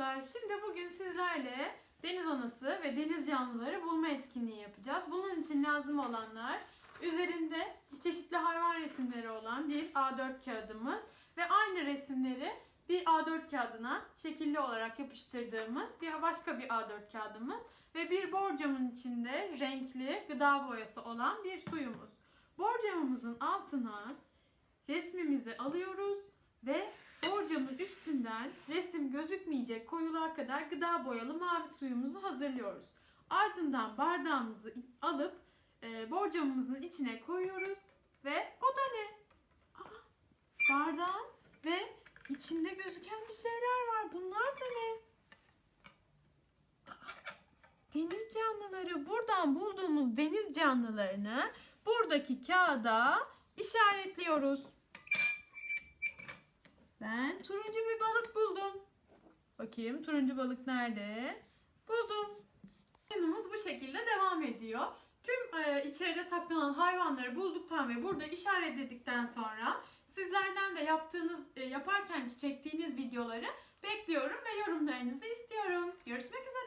çocuklar. Şimdi bugün sizlerle deniz anası ve deniz canlıları bulma etkinliği yapacağız. Bunun için lazım olanlar üzerinde çeşitli hayvan resimleri olan bir A4 kağıdımız ve aynı resimleri bir A4 kağıdına şekilli olarak yapıştırdığımız bir başka bir A4 kağıdımız ve bir borcamın içinde renkli gıda boyası olan bir suyumuz. Borcamımızın altına resmimizi alıyoruz gözükmeyecek koyuluğa kadar gıda boyalı mavi suyumuzu hazırlıyoruz. Ardından bardağımızı alıp e, borcamımızın içine koyuyoruz ve o da ne? Aa, bardağın ve içinde gözüken bir şeyler var. Bunlar da ne? Deniz canlıları. Buradan bulduğumuz deniz canlılarını buradaki kağıda işaretliyoruz. Ben turuncu bir balık. Bakayım turuncu balık nerede? Buldum. Oyunumuz bu şekilde devam ediyor. Tüm e, içeride saklanan hayvanları bulduktan ve burada işaretledikten sonra sizlerden de yaptığınız e, yaparken ki çektiğiniz videoları bekliyorum ve yorumlarınızı istiyorum. Görüşmek üzere.